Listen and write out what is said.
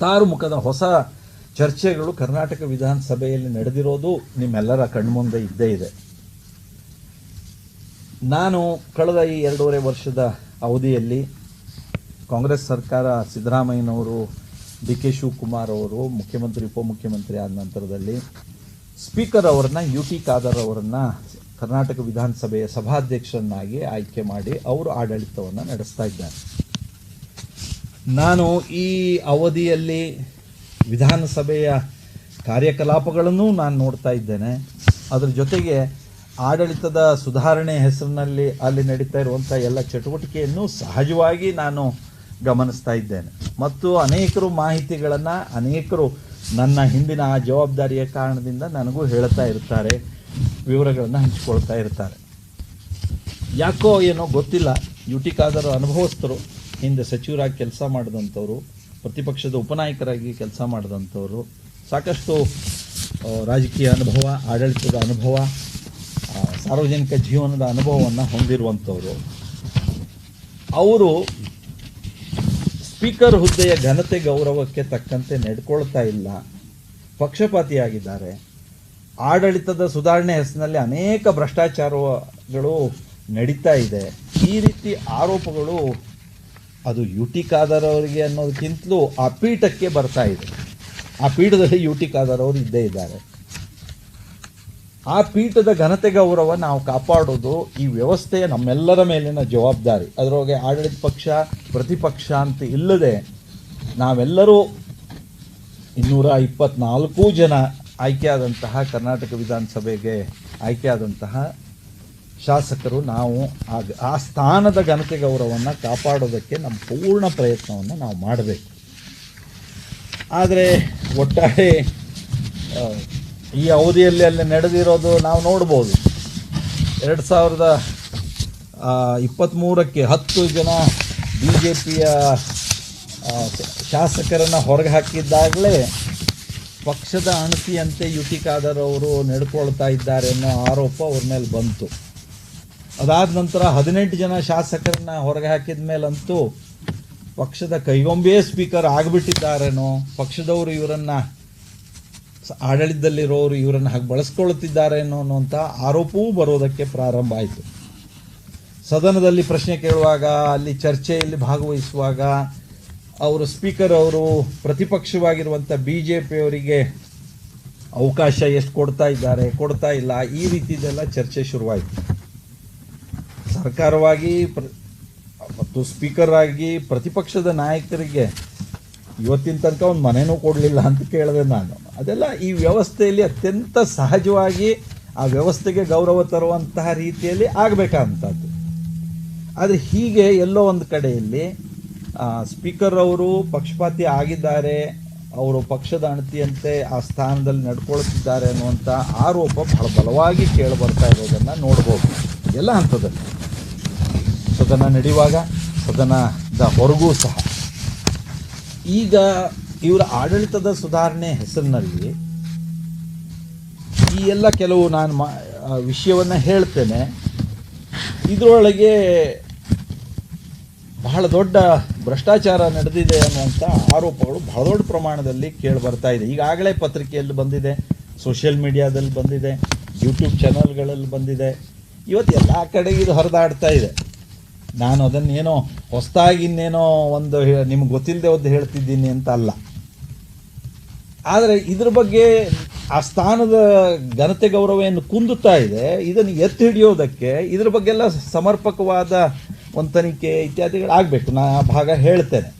ಹತ್ತಾರು ಮುಖದ ಹೊಸ ಚರ್ಚೆಗಳು ಕರ್ನಾಟಕ ವಿಧಾನಸಭೆಯಲ್ಲಿ ನಡೆದಿರೋದು ನಿಮ್ಮೆಲ್ಲರ ಕಣ್ಮುಂದೆ ಇದ್ದೇ ಇದೆ. ನಾನು ಕಳೆದ ಈ ಎರಡೂವರೆ ವರ್ಷದ ಅವಧಿಯಲ್ಲಿ ಕಾಂಗ್ರೆಸ್ ಸರ್ಕಾರ ಸಿದ್ದರಾಮಯ್ಯನವರು, ಡಿ ಕೆ ಶಿವಕುಮಾರ್ ಅವರು, ಮುಖ್ಯಮಂತ್ರಿ, ಉಪಮುಖ್ಯಮಂತ್ರಿ ಆದ ನಂತರದಲ್ಲಿ ಸ್ಪೀಕರ್ ಅವರನ್ನ, ಯು ಟಿ ಖಾದರ್ ಅವರನ್ನ ಕರ್ನಾಟಕ ವಿಧಾನಸಭೆಯ ಸಭಾಧ್ಯಕ್ಷರನ್ನಾಗಿ ಆಯ್ಕೆ ಮಾಡಿ ಅವರು ಆಡಳಿತವನ್ನು ನಡೆಸ್ತಾ ಇದ್ದಾರೆ. ನಾನು ಈ ಅವಧಿಯಲ್ಲಿ ವಿಧಾನಸಭೆಯ ಕಾರ್ಯಕಲಾಪಗಳನ್ನು ನಾನು ನೋಡ್ತಾ ಇದ್ದೇನೆ. ಅದರ ಜೊತೆಗೆ ಆಡಳಿತದ ಸುಧಾರಣೆ ಹೆಸರಿನಲ್ಲಿ ಅಲ್ಲಿ ನಡೀತಾ ಇರುವಂಥ ಎಲ್ಲ ಚಟುವಟಿಕೆಯನ್ನು ಸಹಜವಾಗಿ ನಾನು ಗಮನಿಸ್ತಾ ಇದ್ದೇನೆ. ಮತ್ತು ಅನೇಕರು ಮಾಹಿತಿಗಳನ್ನು, ಅನೇಕರು ನನ್ನ ಹಿಂದಿನ ಆ ಜವಾಬ್ದಾರಿಯ ಕಾರಣದಿಂದ ನನಗೂ ಹೇಳ್ತಾ ಇರ್ತಾರೆ, ವಿವರಗಳನ್ನು ಹಂಚಿಕೊಳ್ತಾ ಇರ್ತಾರೆ. ಯಾಕೋ ಏನೋ ಗೊತ್ತಿಲ್ಲ ಯುಟಿಕಾದರೂ ಟಿ ಖಾದರ್ ಅನುಭವಸ್ಥರು ಹಿಂದೆ ಸಚಿವರಾಗಿ ಕೆಲಸ ಮಾಡಿದಂಥವ್ರು, ಪ್ರತಿಪಕ್ಷದ ಉಪನಾಯಕರಾಗಿ ಕೆಲಸ ಮಾಡಿದಂಥವ್ರು, ಸಾಕಷ್ಟು ರಾಜಕೀಯ ಅನುಭವ, ಆಡಳಿತದ ಅನುಭವ ಸಾರ್ವಜನಿಕ ಜೀವನದ ಅನುಭವವನ್ನು ಹೊಂದಿರುವಂಥವ್ರು. ಅವರು ಸ್ಪೀಕರ್ ಹುದ್ದೆಯ ಘನತೆ ಗೌರವಕ್ಕೆ ತಕ್ಕಂತೆ ನಡ್ಕೊಳ್ತಾ ಇಲ್ಲ. ಪಕ್ಷಪಾತಿಯಾಗಿದ್ದಾರೆ. ಆಡಳಿತದ ಸುಧಾರಣೆ ಹೆಸರಿನಲ್ಲಿ ಅನೇಕ ಭ್ರಷ್ಟಾಚಾರಗಳು ನಡೀತಾ ಇದೆ. ಈ ರೀತಿ ಆರೋಪಗಳು ಅದು ಯು ಟಿ ಖಾದರ್ ಅವರಿಗೆ ಅನ್ನೋದಕ್ಕಿಂತಲೂ ಆ ಪೀಠಕ್ಕೆ ಬರ್ತಾ ಇದೆ. ಆ ಪೀಠದಲ್ಲಿ ಯು ಟಿ ಖಾದರ್ ಅವರು ಇದ್ದೇ ಇದ್ದಾರೆ. ಆ ಪೀಠದ ಘನತೆ ಗೌರವ ನಾವು ಕಾಪಾಡೋದು ಈ ವ್ಯವಸ್ಥೆಯ ನಮ್ಮೆಲ್ಲರ ಮೇಲಿನ ಜವಾಬ್ದಾರಿ. ಅದರೊಳಗೆ ಆಡಳಿತ ಪಕ್ಷ, ಪ್ರತಿಪಕ್ಷ ಅಂತ ಇಲ್ಲದೆ ನಾವೆಲ್ಲರೂ ಇನ್ನೂರ ಇಪ್ಪತ್ನಾಲ್ಕು ಜನ ಆಯ್ಕೆಯಾದಂತಹ ಕರ್ನಾಟಕ ವಿಧಾನಸಭೆಗೆ ಆಯ್ಕೆಯಾದಂತಹ ಶಾಸಕರು, ನಾವು ಆ ಸ್ಥಾನದ ಘನತೆ ಗೌರವವನ್ನು ಕಾಪಾಡೋದಕ್ಕೆ ನಮ್ಮ ಪೂರ್ಣ ಪ್ರಯತ್ನವನ್ನು ನಾವು ಮಾಡಬೇಕು. ಆದರೆ ಒಟ್ಟಾರೆ ಈ ಅವಧಿಯಲ್ಲಿ ಅಲ್ಲಿ ನಡೆದಿರೋದು ನಾವು ನೋಡ್ಬೋದು. ಎರಡು ಸಾವಿರದ ಇಪ್ಪತ್ತ್ಮೂರಕ್ಕೆ ಹತ್ತು ಜನ ಬಿ ಜೆ ಪಿಯ ಶಾಸಕರನ್ನು ಹೊರಗೆ ಹಾಕಿದ್ದಾಗಲೇ ಪಕ್ಷದ ಅಣತಿಯಂತೆ ಯುಟಿ ಖಾದರ್ ಅವರು ನಡ್ಕೊಳ್ತಾ ಇದ್ದಾರೆ ಅನ್ನೋ ಆರೋಪ ಅವ್ರ ಮೇಲೆ ಬಂತು. ಅದಾದ ನಂತರ ಹದಿನೆಂಟು ಜನ ಶಾಸಕರನ್ನ ಹೊರಗೆ ಹಾಕಿದ ಮೇಲಂತೂ ಪಕ್ಷದ ಕೈಗೊಂಬೆ ಸ್ಪೀಕರ್ ಆಗಿಬಿಟ್ಟಿದ್ದಾರೇನೋ, ಪಕ್ಷದವರು ಇವರನ್ನ ಆಡಳಿತದಲ್ಲಿರೋರು ಇವರನ್ನ ಹಾಗೆ ಬಳಸ್ಕೊಳ್ತಿದ್ದಾರೇನೋ ಅನ್ನುವಂಥ ಆರೋಪವೂ ಬರೋದಕ್ಕೆ ಪ್ರಾರಂಭ ಆಯಿತು. ಸದನದಲ್ಲಿ ಪ್ರಶ್ನೆ ಕೇಳುವಾಗ, ಅಲ್ಲಿ ಚರ್ಚೆಯಲ್ಲಿ ಭಾಗವಹಿಸುವಾಗ ಅವರು ಸ್ಪೀಕರ್ ಅವರು ಪ್ರತಿಪಕ್ಷವಾಗಿರುವಂಥ ಬಿ ಜೆ ಪಿಯವರಿಗೆ ಅವಕಾಶ ಎಷ್ಟು ಕೊಡ್ತಾ ಇದ್ದಾರೆ, ಕೊಡ್ತಾ ಇಲ್ಲ, ಈ ರೀತಿದೆಲ್ಲ ಚರ್ಚೆ ಶುರುವಾಯಿತು. ಸರ್ಕಾರವಾಗಿ ಪ್ರ- ಮತ್ತು ಸ್ಪೀಕರ್ ಆಗಿ ಪ್ರತಿಪಕ್ಷದ ನಾಯಕರಿಗೆ ಇವತ್ತಿನ ತನಕ ಒಂದು ಮನೆನೂ ಕೊಡಲಿಲ್ಲ ಅಂತ ಕೇಳಿದೆ ನಾನು. ಅದೆಲ್ಲ ಈ ವ್ಯವಸ್ಥೆಯಲ್ಲಿ ಅತ್ಯಂತ ಸಹಜವಾಗಿ ಆ ವ್ಯವಸ್ಥೆಗೆ ಗೌರವ ತರುವಂತಹ ರೀತಿಯಲ್ಲಿ ಆಗಬೇಕಂತದ್ದು ಆದರೆ ಹೀಗೆ ಎಲ್ಲೋ ಒಂದು ಕಡೆಯಲ್ಲಿ ಸ್ಪೀಕರ್ ಅವರು ಪಕ್ಷಪಾತಿ ಆಗಿದ್ದಾರೆ, ಅವರು ಪಕ್ಷದ ಅಣತಿಯಂತೆ ಆ ಸ್ಥಾನದಲ್ಲಿ ನಡ್ಕೊಳ್ತಿದ್ದಾರೆ ಅನ್ನುವಂಥ ಆರೋಪ ಬಹಳ ಬಲವಾಗಿ ಕೇಳಿ ಬರ್ತಾ ಇರೋದನ್ನು ನೋಡ್ಬೋದು. ಎಲ್ಲ ಹಂತದಲ್ಲಿ. ಸದನ ನಡೆಯುವಾಗ ಸದನದ ಹೊರಗೂ ಸಹ. ಈಗ ಇವರ ಆಡಳಿತದ ಸುಧಾರಣೆ ಹೆಸರಿನಲ್ಲಿ ಈ ಎಲ್ಲ ಕೆಲವು ನಾನು ಮಾ ವಿಷಯವನ್ನು ಹೇಳ್ತೇನೆ. ಇದರೊಳಗೆ ಬಹಳ ದೊಡ್ಡ ಭ್ರಷ್ಟಾಚಾರ ನಡೆದಿದೆ ಅನ್ನುವಂಥ ಆರೋಪಗಳು ಬಹಳ ದೊಡ್ಡ ಪ್ರಮಾಣದಲ್ಲಿ ಕೇಳಿ ಬರ್ತಾ ಇದೆ. ಈಗಾಗಲೇ ಪತ್ರಿಕೆಯಲ್ಲಿ ಬಂದಿದೆ, ಸೋಷಿಯಲ್ ಮೀಡಿಯಾದಲ್ಲಿ ಬಂದಿದೆ, ಯೂಟ್ಯೂಬ್ ಚಾನಲ್ಗಳಲ್ಲಿ ಬಂದಿದೆ. ಇವತ್ತು ಎಲ್ಲ ಕಡೆ ಇದು ಹರಿದಾಡ್ತಾ ಇದೆ. ನಾನು ಅದನ್ನೇನೋ ಹೊಸದಾಗಿ ಇನ್ನೇನೋ ಒಂದು ನಿಮ್ಗೆ ಗೊತ್ತಿಲ್ಲದೆ ಒಂದು ಹೇಳ್ತಿದ್ದೀನಿ ಅಂತ ಅಲ್ಲ. ಆದರೆ ಇದ್ರ ಬಗ್ಗೆ ಆ ಸ್ಥಾನದ ಘನತೆ ಗೌರವ ಏನು ಕುಂದುತ್ತಾ ಇದೆ. ಇದನ್ನು ಎತ್ತಿ ಹಿಡಿಯೋದಕ್ಕೆ ಇದ್ರ ಬಗ್ಗೆ ಎಲ್ಲ ಸಮರ್ಪಕವಾದ ಒಂದು ತನಿಖೆ ಇತ್ಯಾದಿಗಳಾಗಬೇಕು. ನಾ ಆ ಭಾಗ ಹೇಳ್ತೇನೆ.